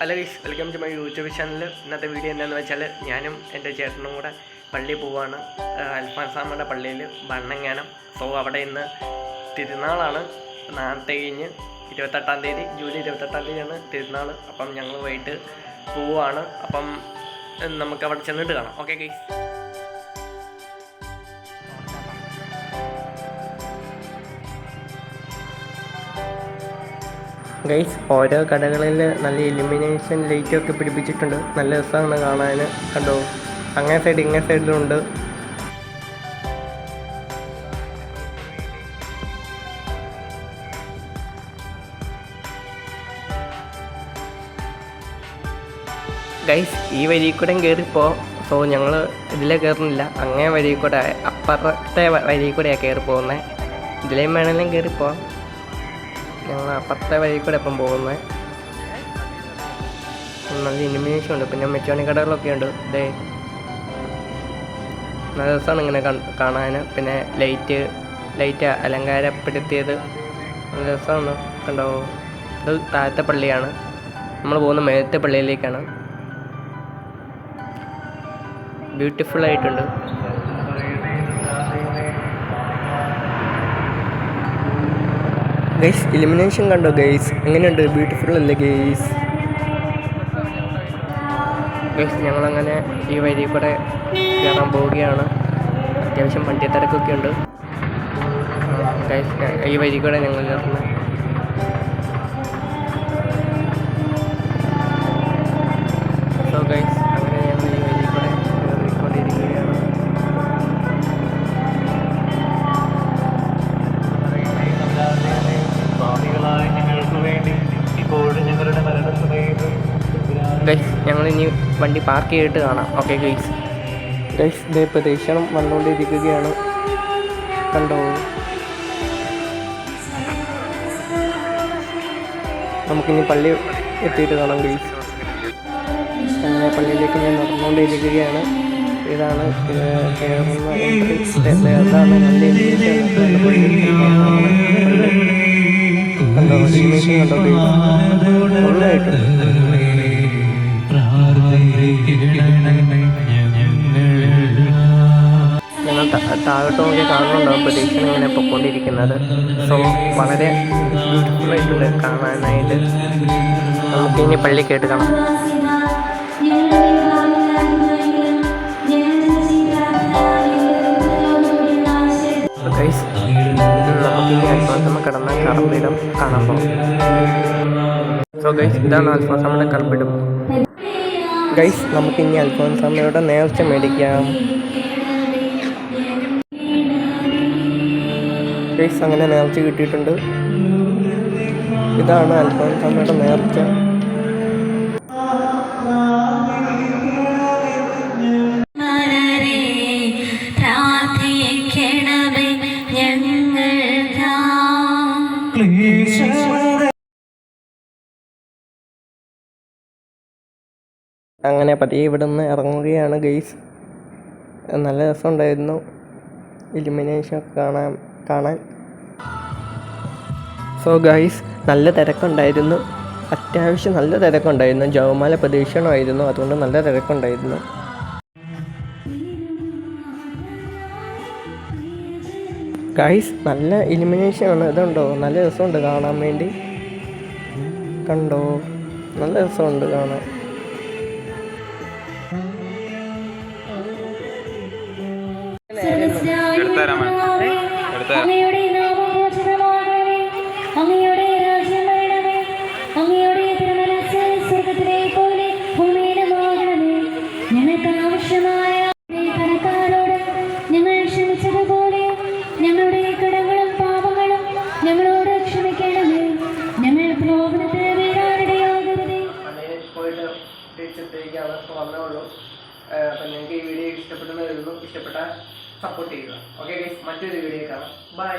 Hello guys welcome to my YouTube channel ഇന്നത്തെ video എന്താണെന്ന് വെച്ചാൽ ഞാനും എന്റെ ചേട്ടനും കൂടെ പള്ളിയിൽ പോവാണ്. അൽഫാൻസാമ്മയുടെ പള്ളിയിൽ ഭണ്ണങ്ങാനം സോ അവിടെ ഇന്ന് തിരുനാളാണ്. നാളത്തെ കഴിഞ്ഞ് ഇരുപത്തെട്ടാം തീയതി ജൂലൈ ഇരുപത്തെട്ടാം തീയതിയാണ് തിരുനാൾ അപ്പം ഞങ്ങൾ വൈകിട്ട് പോവാണ്. അപ്പം നമുക്ക് അവിടെ ചെന്നിട്ട് കാണാം. ഓക്കെ ഗൈസ് ഗൈസ് ഓരോ കടകളിൽ നല്ല ഇലുമിനേഷൻ ലൈറ്റൊക്കെ പിടിപ്പിച്ചിട്ടുണ്ട്. നല്ല രസമാണ് കാണാൻ കണ്ടോ? അങ്ങനെ സൈഡ് ഇങ്ങനെ സൈഡിലുണ്ട് ഗൈസ് ഈ വരി കൂടെ കയറിപ്പോ സോ ഞങ്ങൾ ഇതിലേ കയറുന്നില്ല അങ്ങനെ വരി കൂടെ അപ്പുറത്തെ വരി കൂടെയാണ് കയറി പോകുന്നത് ഇതിലേയും വേണമെങ്കിലും കയറിപ്പോ ഞങ്ങൾ അപ്പുറത്തെ വഴി കൂടെ ഇപ്പം പോകുന്നത് നല്ല ഇനിമിനേഷൻ ഉണ്ട്. പിന്നെ മെച്ചോണി കടകളൊക്കെ ഉണ്ട്. ഇതേ നല്ല രസമാണ് ഇങ്ങനെ കാണാൻ പിന്നെ ലൈറ്റ് ലൈറ്റ് അലങ്കാരപ്പെടുത്തിയത്. നല്ല രസമാണ് കണ്ടോ? ഇത് താഴത്തെ പള്ളിയാണ്. നമ്മൾ പോകുന്ന മേലത്തെ പള്ളിയിലേക്കാണ്. ബ്യൂട്ടിഫുൾ ആയിട്ടുണ്ട്. ഗൈസ് ഇലിമിനേഷൻ കണ്ടോ ഗൈസ് എങ്ങനെയുണ്ട്? ബ്യൂട്ടിഫുൾ അല്ലേ ഗൈസ് ഗൈസ് ഞങ്ങളങ്ങനെ ഈ വഴി കൂടെ കയറാൻ പോവുകയാണ്. അത്യാവശ്യം വണ്ടി തിരക്കൊക്കെ ഉണ്ട് ഗൈസ് ഈ വഴി കൂടെ ഞങ്ങൾ കയറുന്നത് ഞങ്ങളിനി വണ്ടി പാർക്ക് ചെയ്തിട്ട് കാണാം. ഓക്കെ ഗൈസ് ഗൈസ് ഇതേ പ്രദേശം വന്നുകൊണ്ടിരിക്കുകയാണ്. കണ്ടോ? നമുക്കിനി പള്ളി എത്തിയിട്ട് കാണാം ഗൈസ് അങ്ങനെ പള്ളിയിലേക്ക് ഞാൻ നടന്നുകൊണ്ടിരിക്കുകയാണ്. ഇതാണ് കേരളം നല്ല കണ്ടോ? കണ്ടോ ഗൈസ് താഴോട്ട് നോക്കി കാണുന്നുണ്ടാവും പ്രതീക്ഷ ഇങ്ങനെ പൊക്കൊണ്ടിരിക്കുന്നത് സോ വളരെ ബ്യൂട്ടിഫുൾ ആയിട്ടുണ്ട് കാണാനായിട്ട് നമുക്ക് ഇനി പള്ളി കേട്ട് കാണാം. ഗൈസ് നമുക്കിനി അൽഫാസമ്മ കിടന്ന കറമ്പിടം കാണാൻ ഇതാണ് അൽഫാസമ്മയുടെ കറമ്പിടം ഗൈസ് നമുക്കിനി അൽഫോൻസാമ്മയുടെ നേർച്ച മേടിക്കാം. ഗൈസ് അങ്ങനെ നേർച്ച കിട്ടിയിട്ടുണ്ട്. ഇതാണ് അൽഫോൻസാമ്മയുടെ നേർച്ച. അങ്ങനെ പതിയെ ഇവിടെ നിന്ന് ഇറങ്ങുകയാണ് ഗെയ്സ് നല്ല രസമുണ്ടായിരുന്നു. ഇലുമിനേഷൻ കാണാൻ. കാണാൻ. സോ ഗൈസ് നല്ല തിരക്കുണ്ടായിരുന്നു. അത്യാവശ്യം നല്ല തിരക്കുണ്ടായിരുന്നു. ജവമാല പ്രതീക്ഷണമായിരുന്നു അതുകൊണ്ട് നല്ല തിരക്കുണ്ടായിരുന്നു. ഗൈസ് നല്ല ഇലിമിനേഷൻ ആണ്. ഇതുണ്ടോ? നല്ല രസമുണ്ട് കാണാൻ വേണ്ടി. കണ്ടോ? നല്ല രസമുണ്ട് കാണാൻ. അങ്ങയുടെ നാമോചിതമാകണമേ. അങ്ങയുടെ രാജ്യം അങ്ങയുടെ തിരുമനസ് സ്വർഗത്തിലെ പോലെ ഭൂമിയിലുമാകണമേ. ഞങ്ങൾക്ക് ആവശ്യമായ കടക്കാരോട് ഞങ്ങൾ ക്ഷമിച്ചതുപോലെ ഞങ്ങളുടെ കടങ്ങളും പാപങ്ങളും ഞങ്ങളോട് ക്ഷമിക്കണമേ. ഞങ്ങൾ പ്രലോഭനത്തിൽ വീഴാനിടയാകരുതേ പോയിട്ട് തിരിച്ചെത്തിയിരിക്കുകയാണ് ഇപ്പോൾ വന്നേ ഉള്ളൂ. അപ്പം ഈ വീഡിയോ ഇഷ്ടപ്പെട്ടെന്ന് കരുതുന്നു. ഇഷ്ടപ്പെട്ടാൽ സപ്പോർട്ട് ചെയ്യുക. ഓക്കെ ഗൈസ് മറ്റൊരു വീഡിയോ കാണാം. ബൈ